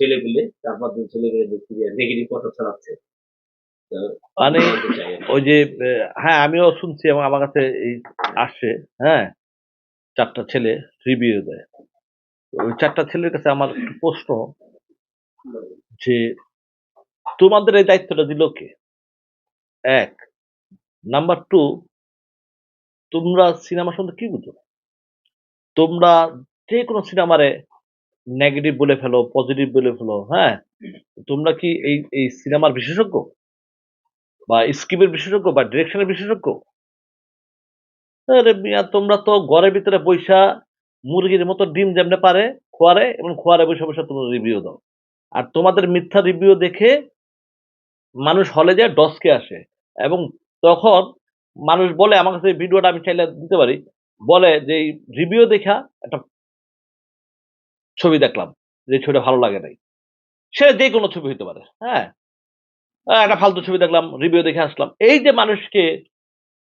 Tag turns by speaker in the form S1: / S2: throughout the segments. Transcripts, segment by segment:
S1: ছেলে পেলে চার পাঁচজন ছেলে পেলে দেখছি যে নেগেটিভ কথা ছড়াচ্ছে।
S2: মানে। ওই যে হ্যাঁ আমিও শুনছি এবং আমার কাছে এই আসছে হ্যাঁ চারটা ছেলে রিভিউ দেয়। ওই চারটা ছেলের কাছে আমার একটু প্রশ্ন যে তোমাদের এই দায়িত্বটা দিল কে? এক। নাম্বার টু তোমরা সিনেমা সম্বন্ধে কি বুঝো? তোমরা যে কোনো সিনেমারে নেগেটিভ বলে ফেলো পজিটিভ বলে ফেলো হ্যাঁ? তোমরা কি এই এই সিনেমার বিশেষজ্ঞ? বা স্ক্রিপ্টের বিশেষজ্ঞ বা ডিরেকশনের বিশেষজ্ঞ? মিয়া, তোমরা তো ঘরের ভিতরে বৈশা মুরগির মতো ডিম যেমনে পারে খোয়ারে এবং খোয়ারে বসে বসে তোমরা রিভিউ দাও। আর তোমাদের মিথ্যা রিভিউ দেখে মানুষ হলে যায় ডসকে আসে। এবং তখন মানুষ বলে, আমার কাছে ভিডিওটা আমি চাইলে দিতে পারি। বলে যে রিভিউ দেখা একটা ছবি দেখলাম যে ছবিটা ভালো লাগে নাই। সে যে কোনো ছবি হইতে পারে হ্যাঁ? একটা ফালতু ছবি দেখলাম রিভিউ দেখে আসলাম। এই যে মানুষকে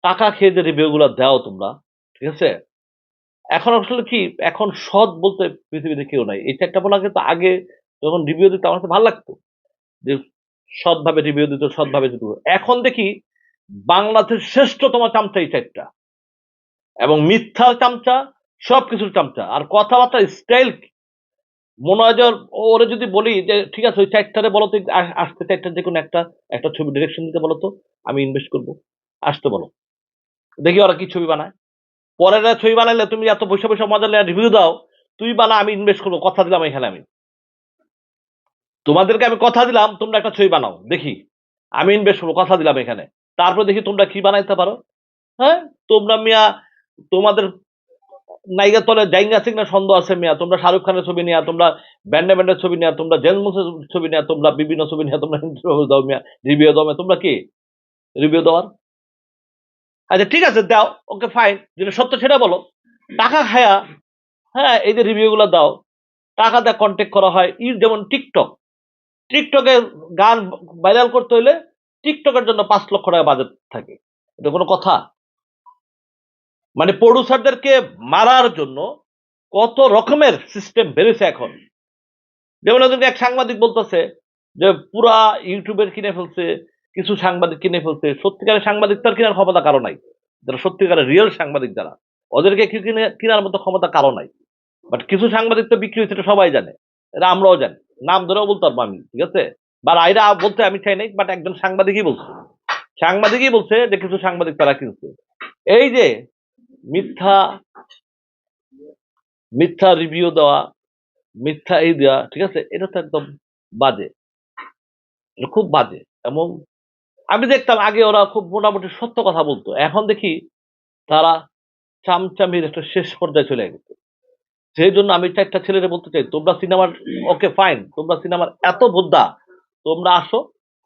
S2: টাকা খেয়ে যে রিভিউ গুলো দাও তোমরা, ঠিক আছে? এখন আসলে কি, এখন সৎ বলতে পৃথিবীতে কেউ নাই। এটা একটা বলা কিন্তু আগে যখন রিভিউ দিত আমার ভালো লাগতো। যে সৎভাবে রিভিউ দিত, সৎভাবে দিত। এখন দেখি বাংলাদেশের শ্রেষ্ঠতম চামচা এই চারটা। এবং মিথ্যার চামচা, সবকিছুর চামচা। আর কথাবার্তা স্টাইল মনে হয় যে ওরে যদি বলি যে, ঠিক আছে, ওই চারটারে বলো তো আসতে চারটার যে কোনো একটা একটা ছবি ডিরেকশন দিতে বলো তো, আমি ইনভেস্ট করব। আসতে বলো। দেখি ওরা কি ছবি বানায়। পরের ছবি বানাইলে তুমি এত বসে বসে মজা রিভিউ দাও, তুই বানা, আমি ইনভেস্ট করব, কথা দিলাম এখানে আমি। তোমাদেরকে আমি কথা দিলাম, তোমরা একটা ছবি বানাও, দেখি। আমি ইনভেস্ট করব, কথা দিলাম এখানে। তারপর দেখি তোমরা কি বানাইতে পারো। হ্যাঁ? তোমরা মিয়া, তোমাদের নাইগা তলে জাইঙ্গা সিং না সন্দেহ আছে মিয়া। তোমরা শাহরুখ খানের ছবি নিয়ে, তোমরা ব্যান্ডে ব্যান্ডের ছবি নিয়ে, তোমরা জেলমুসের ছবি নিয়ে, তোমরা বিভিন্ন ছবি নিয়ে, তোমরা দাও মিয়া। রিভিউ দাও মিয়া। তোমরা কি? রিভিউ দেওয়ার? আচ্ছা ঠিক আছে, দাও। ওকে ফাইন যেটা সত্য সেটা বলো। টাকা খায়া হ্যাঁ এই যে রিভিউ গুলো দাও। টাকা দিয়ে কন্ট্যাক্ট করা হয়। ই যেমন টিকটক টিকটকে গান ভাইরাল করতে হইলে টিকটকের জন্য পাঁচ লক্ষ টাকা বাজেট থাকে। এটা কোনো কথা? মানে প্রডিউসারদেরকে মারার জন্য কত রকমের সিস্টেম বেড়েছে এখন। যেমন এক সাংবাদিক বলতেছে যে পুরা ইউটিউবের কিনে ফেলছে, কিছু সাংবাদিক কিনে ফেলছে, সত্যিকারের সাংবাদিক তার কেনার ক্ষমতা কারও নাই। যারা সত্যিকারের রিয়েল সাংবাদিক যারা, ওদেরকে কিনে, কেনার মতো ক্ষমতা কারও নাই। বাট কিছু সাংবাদিক তো বিক্রি হয়েছে, এটা সবাই জানে। এটা আমরাও জানি। নাম ধরেও বলতে পারব আমি, ঠিক আছে? বা আইরা বলতে আমি চাই নাই বাট একজন সাংবাদিকই বলছে। সাংবাদিকই বলছে যে কিছু সাংবাদিক তারা কিনছে। এই যে মিথ্যা মিথ্যা রিভিউ দেওয়া, মিথ্যা এই দেওয়া, ঠিক আছে? এটা তো একদম বাজে। খুব বাজে। এবং আমি দেখতাম আগে ওরা খুব মোটামুটি সত্য কথা বলতো। এখন দেখি তারা চামচামির একটা শেষ পর্যায়ে চলে গেছে। সেই জন্য আমি চারটা ছেলেরে বলতে চাই, তোমরা সিনেমার, ওকে ফাইন তোমরা সিনেমার এত বোদ্ধা, তোমরা আসো,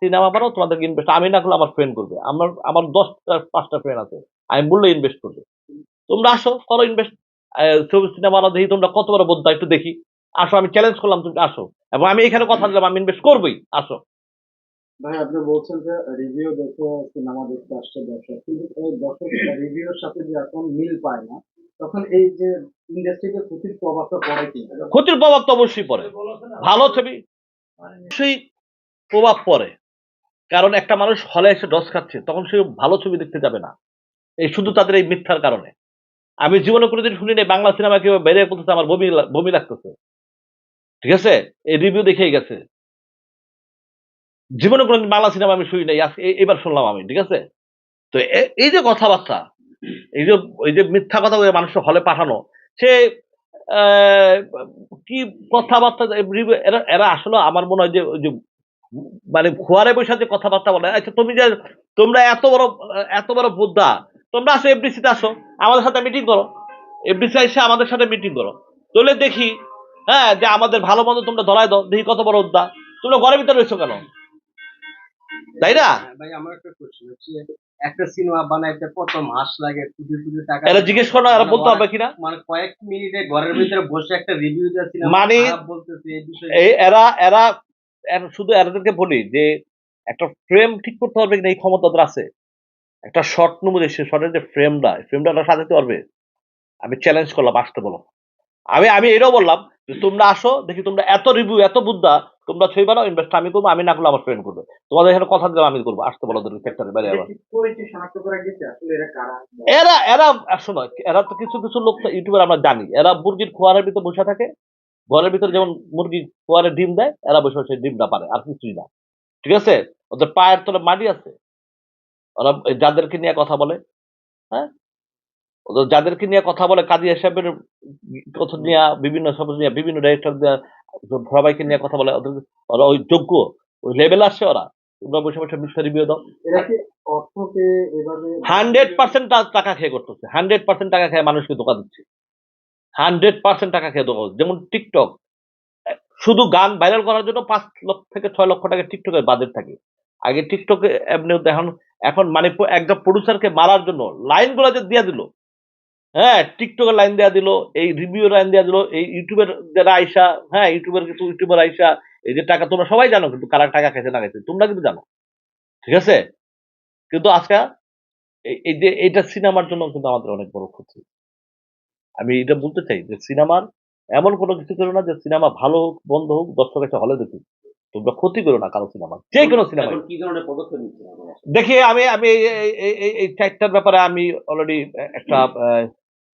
S2: সিনেমা বানাও, তোমাদেরকে ইনভেস্ট আমি না করলে আমার ফ্রেন্ড করবে। আমার আমার দশটা, পাঁচটা ফ্রেন্ড আছে। আমি বললে ইনভেস্ট করবে। তোমরা আসো করো ইনভেস্ট ছবি সিনেমা দেখি তোমরা কত বড় বোদ্ধা একটু দেখি। আসো আমি চ্যালেঞ্জ করলাম তুমি আসো। এবং আমি এখানে কথা দিলাম আমি ইনভেস্ট করবোই আসো।
S3: ভাই আপনি বলছেন যে রিভিউ দেখে সিনেমা দেখতে আসছে দর্শক কিন্তু এই দর্শক রিভিউর সাথে যে এখন মিল পায় না তখন এই যে ইন্ডাস্ট্রিতে ক্ষতির প্রভাবটা পড়ে কি?
S2: ক্ষতির প্রভাব তো অবশ্যই পড়ে। ভালো ছবি অবশ্যই প্রভাব পড়ে। কারণ একটা মানুষ হলে এসে ডস খাচ্ছে তখন সে ভালো ছবি দেখতে যাবে না। এই শুধু তাদের এই মিথ্যার কারণে। আমি জীবনে কোনোদিন শুনি নাই বাংলা সিনেমা কেউ বেরিয়ে বলতেছে আমার বমি বমি লাগতেছে। ঠিক আছে? এই রিভিউ দেখেই গেছে। জীবনে কোনোদিন বাংলা সিনেমা আমি শুনি নাই এবার শুনলাম আমি, ঠিক আছে? তো এই যে কথাবার্তা, এই যে এই যে মিথ্যা কথা বলে মানুষের হলে পাঠানো, সে কি কথাবার্তা এরা এরা আসলে আমার মনে হয় যে মানে খোয়ারে বৈশা যে কথাবার্তা বলে আচ্ছা তুমি যে, তোমরা এত বড় এত বড় বুদ্ধা তোমরা আসো এফডিসিতে আসো আমাদের সাথে মিটিং করো। এফডিসি এসে আমাদের সাথে মিটিং করো। তাহলে দেখি হ্যাঁ যে আমাদের ভালো মন্দ তোমরা ধরাই দাও দেখি কত বড় উদ্যা তোমরা ঘরের ভিতরে রয়েছো কেন? তাই না?
S4: ভাই আমার একটা কোশ্চেন হচ্ছে একটা সিনেমা বানাইতে কত মাস লাগে? কোটি কোটি টাকা
S2: এরা জিজ্ঞেস করো না এরা বলতে হবে কিনা?
S4: মানে কয়েক মিনিটে ঘরের ভিতরে বসে একটা রিভিউ দেওয়া সিনেমা
S2: মানে-
S4: বলতেছে এই বিষয়ে।
S2: এরা এরা শুধু এরাদেরকে বলি যে একটা ফ্রেম ঠিক করতে পারবে কিনা এই ক্ষমতা আছে। একটা শর্ট নমুনে সে শর্টের যে ফ্রেমটা ফ্রেমটা ওরা সাজাতে পারবে। আমি চ্যালেঞ্জ করলাম আসতে বলো। আমি আমি এটাও বললাম যে তোমরা আসো দেখি তোমরা এত রিভিউ এত বুদ্ধা তোমরা ছবি বানাও ইনভেস্ট আমি করব আমি না করলে আমার ফ্রেন্ড করবে। তোমাদের এখানে কথা দিলাম আমি করব। আসতে বলো ওদের সেক্টরে বাইরে আবার।
S3: এরা
S2: এরা শোনো এরা তো কিছু কিছু লোক তো ইউটিউবার আমরা জানি। এরা মুরগির খোয়ারের ভিতরে বসে থাকে। ঘরের ভিতরে যেমন মুরগি খোয়ারে ডিম দেয় এরা বসে বসে ডিমটা পারে আর কিছুই না। ঠিক আছে? ওদের পায়ের তলে মাটি আছে। ওরা যাদেরকে নিয়ে কথা বলে হ্যাঁ? যাদেরকে নিয়ে কথা বলে কাজী সাহেবের কথা নিয়ে বিভিন্ন সব নিয়ে বিভিন্ন ডাইরেক্টর সবাইকে নিয়ে কথা বলে ওদের ওরা ওই যোগ্য ওই লেভেল আসছে ওরা। তোমরা বসে বসে মিথ্যা রিভিউ দাও। হান্ড্রেড পার্সেন্ট টাকা খেয়ে করতেছে। হান্ড্রেড পার্সেন্ট টাকা খেয়ে মানুষকে ধোকা দিচ্ছে। হান্ড্রেড পার্সেন্ট টাকা খেয়ে ধোকা যেমন টিকটক শুধু গান ভাইরাল করার জন্য পাঁচ লক্ষ থেকে ছয় লক্ষ টাকা টিকটকের বাজেট থাকে। আগে টিকটকে এমনি এখন এখন মানে একজন প্রডিউসারকে মারার জন্য লাইনগুলো যে দিয়ে দিল হ্যাঁ টিকটকের লাইন দেওয়া দিল, এই রিভিউ লাইন দেওয়া দিল, এই ইউটিউবের যারা আইসা হ্যাঁ ইউটিউবের কিছু ইউটিউবার আইসা, এই যে টাকা তোমরা সবাই জানো কিন্তু কারা টাকা খেয়েছে না খেয়েছে, তোমরা কিন্তু জানো, ঠিক আছে? কিন্তু আজকে এই- যে এইটা সিনেমার জন্য কিন্তু আমাদের অনেক বড় ক্ষতি। আমি এটা বলতে চাই যে সিনেমার এমন কোনো কিছু করো না যে সিনেমা ভালো হোক, বন্ধ হোক, দর্শক এসে হলে দেখুক। তোমরা ক্ষতি করো না কারও সিনেমা যে কোনো সিনেমা
S1: কি ধরনের পদক্ষেপ
S2: দেখি আমি আমি এই- চারটার ব্যাপারে আমি অলরেডি একটা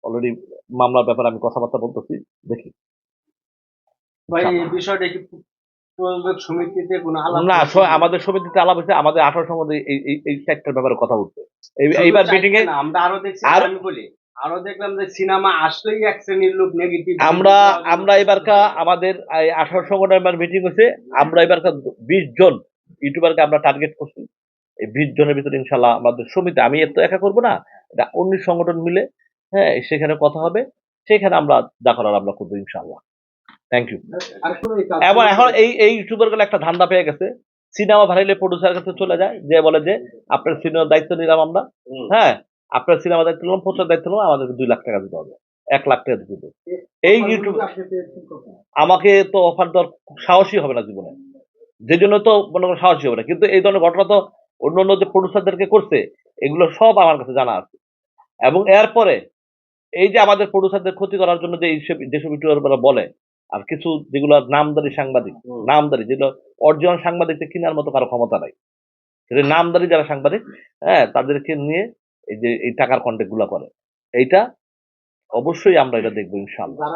S2: অলরেডি মামলার ব্যাপারে আমি কথাবার্তা বলতেছি। দেখি।
S4: ভাই এই বিষয়টা কি সমিতিতে কোনো আলাপ
S2: না আমাদের সমিতিতে আলাপ হয়েছে আমাদের আঠারো সম্বন্ধে এই এই- ব্যাপারে কথা বলতে। এইবার মিটিং এ
S4: আমরা আরও দেখছি আমি বলি। আরও দেখলাম যে সিনেমা আসলেই এক শ্রেণির লোক নেগেটিভ
S2: আমরা আমরা এবারকা আমাদের আঠারো সংগঠনের মিটিং হয়েছে আমরা এবারকা বিশ জন ইউটিউবারকে আমরা টার্গেট করছি। এই বিশ জনের ভিতরে ইনশাল্লাহ আমাদের সমিতি আমি এত একা করব না এটা উনিশ সংগঠন মিলে হ্যাঁ সেখানে কথা হবে সেখানে আমরা যা করার আমরা করব ইনশাল্লাহ। থ্যাংক ইউ এবং এখন এই এই ইউটিউবারগুলো একটা ধান্দা পেয়ে গেছে সিনেমা ভাইরালে প্রডিউসার কাছে চলে যায় যে বলে যে আপনার সিনেমার দায়িত্ব নিলাম আমরা হ্যাঁ আপনার সিনেমা দায়িত্ব নিলাম প্রচার দায়িত্ব নিলাম আমাদেরকে দুই লাখ টাকা দিতে হবে। এক লাখ টাকা দিতে হবে। এই ইউটিউব? আমাকে তো অফার দেওয়ার সাহসী হবে না জীবনে। যে জন্য তো মনে করো সাহসী হবে না। কিন্তু এই ধরনের ঘটনা তো অন্য অন্য যে প্রডিউসারদেরকে করছে এগুলো সব আমার কাছে জানা আছে। এবং এরপরে এই যে আমাদের প্রডিউসারদের ক্ষতি করার জন্য যে এইসব যেসব ইউটিউবাররা বলে আর কিছু যেগুলো নামদারি সাংবাদিক। নামদারি যেগুলো অরিজিনাল সাংবাদিককে কেনার মতো কারও ক্ষমতা নাই। নামদারি যারা সাংবাদিক হ্যাঁ তাদেরকে নিয়ে এই যে এই টাকার কন্টেক্টগুলা করে। এইটা অবশ্যই আমরা এটা দেখব ইনশাল্লাহ